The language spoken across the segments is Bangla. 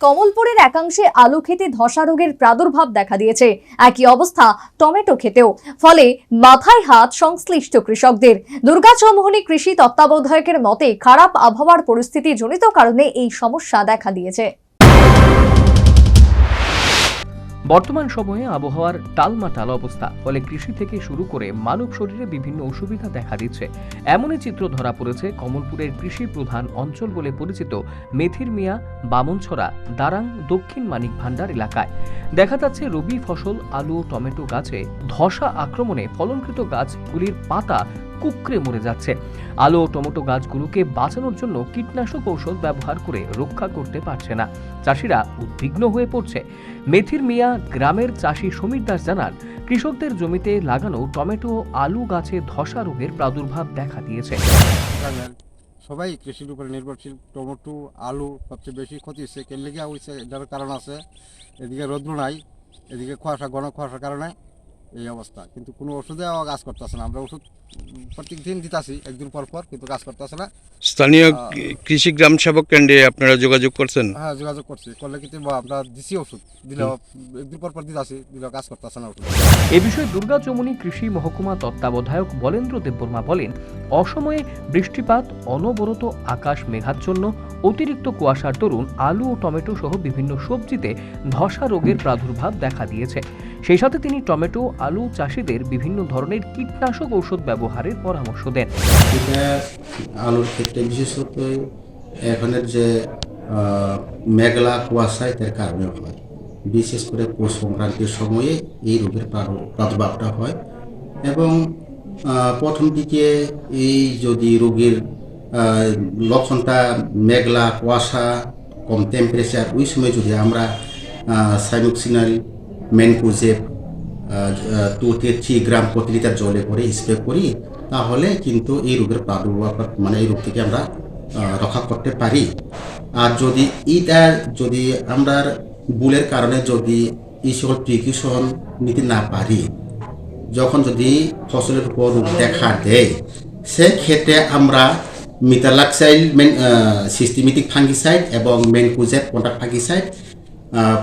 কমলপুরের একাংশে আলু খেতে ধসা রোগের প্রাদুর্ভাব দেখা দিয়েছে। একই অবস্থা টমেটো খেতেও। ফলে মাথায় হাত সংশ্লিষ্ট কৃষকদের। দুর্গা চৌমোহনী কৃষি তত্ত্বাবধায়কের মতে খারাপ আবহাওয়ার পরিস্থিতি জনিত কারণে এই সমস্যা দেখা দিয়েছে। বর্তমান সময়ে আবহাওয়ার টালমাটাল অবস্থা ফলে কৃষি থেকে শুরু করে মানব শরীরে বিভিন্ন অসুবিধা দেখা দিচ্ছে। এমনই চিত্র ধরা পড়েছে কমলপুরের কৃষি প্রধান অঞ্চল বলে পরিচিত মেথির মিয়া বামনছড়া দারাং দক্ষিণ মানিক ভান্ডার এলাকায়। দেখা যাচ্ছে রবি ফসল, আলু টমেটো গাছে ধসা আক্রমণে ফলনকৃত গাছগুলির পাতা কুকড়ে মরে যাচ্ছে। আলু ও টমেটো গাছগুলোকে বাঁচানোর জন্য কীটনাশক ঔষধ ব্যবহার করে রক্ষা করতে পারছে না। চাষিরা উদ্বিগ্ন হয়ে পড়ছে। মেথির মিয়া গ্রামের চাষি সমীর দাস জানান, কৃষকদের জমিতে লাগানো টমেটো আলু গাছে ধসা রোগের প্রাদুর্ভাব দেখা দিয়েছে। সবাই কৃষির উপরে নির্ভরশীল। টমেটো, আলু সবচেয়ে বেশি ক্ষতি হচ্ছে। কেন লেগে হয়েছে যার কারণ আছে। এদিকে রৌদ্র নাই, এদিকে কুয়াশা, ঘন কুয়াশার কারণে এই অবস্থা। কিন্তু কোনো ওষুধে কাজ করতেছে না। আমরা ওষুধ প্রত্যেক দিন দিতাছি একদিন পর পর কিন্তু কাজ করতেছে না। স্থানীয় কৃষি গ্রাম সেবক কেন্দ্রে আপনারা যোগাযোগ করছেন? হ্যাঁ যোগাযোগ করছি। করলে কিন্তু আমরা দিছি ওষুধ। দিলেও একদিন পর পর দিতাছি দিলেও কাজ করতেছে না ওষুধ। এ বিষয়ে দুর্গা চৌমুনি কৃষি মহকুমা তত্ত্বাবধায়ক বলেন্দ্র দেববর্মা বলেন অসময়ে বৃষ্টিপাত অনবরত আকাশ মেঘাচ্ছন্ন অতিরিক্ত কুয়াশার দরুন আলু ও টমেটো সহ বিভিন্ন সবজিতে ধসা রোগের প্রাদুর্ভাব দেখা দিয়েছে। সেই সাথে তিনি টমেটো, আলু চাষিদের বিভিন্ন ধরনের কীটনাশক ঔষধ ব্যবহারের পরামর্শ দেন। আলুর ক্ষেত্রে বিশেষত এখানের যে মেঘলা কুয়াশা এটার কারণে হয়। বিশেষ করে পৌষ সংক্রান্তির সময়ে এই রোগের প্রাদুর- প্রাদুর্ভাবটা হয় এবং প্রথম দিকে এই যদি রোগের লক্ষণটা মেঘলা কুয়াশা, কম টেম্পারেচার ওই সময় যদি আমরা সাইমোক্সিনাল মেনকুজেব টু থেকে থ্রি গ্রাম প্রতি লিটার জলে করে স্প্রে করি, তাহলে কিন্তু এই রোগের প্রাদুর্ভাব মানে এই রোগ থেকে আমরা রক্ষা করতে পারি। আর যদি এইটা যদি আমরা বুলের কারণে যদি এই সকল প্রিকিউশন নিতে না পারি, যখন যদি ফসলের উপর রোগ দেখা দেয়, সেক্ষেত্রে আমরা মিতালাক্সাইল মেন সিস্টেমেটিক ফাঙ্গিসাইড এবং মেনকুজেব কন্ট্রাক্ট ফাঙ্গিসাইড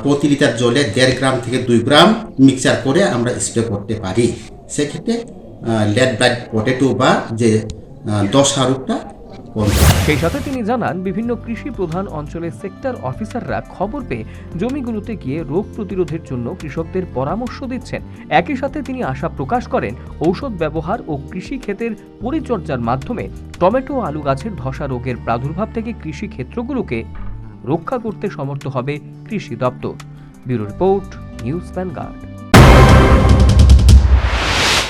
প্রতি লিটার জলে দেড় গ্রাম থেকে দুই গ্রাম মিক্সচার করে আমরা স্প্রে করতে পারি। সেক্ষেত্রে লেড ব্লাড পটেটো বা যে দশা রোগটা সেই সাথে তিনি জানান, বিভিন্ন কৃষি প্রধান অঞ্চলের সেক্টর অফিসাররা খবর পেয়ে জমিগুলোতে গিয়ে রোগ প্রতিরোধের জন্য কৃষকদের পরামর্শ দিচ্ছেন। একই সাথে তিনি আশা প্রকাশ করেন, ঔষধ ব্যবহার ও কৃষি ক্ষেতের পরিচর্যার মাধ্যমে টমেটো আলু গাছের ধসা রোগের প্রাদুর্ভাব থেকে কৃষি ক্ষেত্রগুলোকে রক্ষা করতে সমর্থ হবে কৃষি দপ্তর। Bureau report news Vanguard.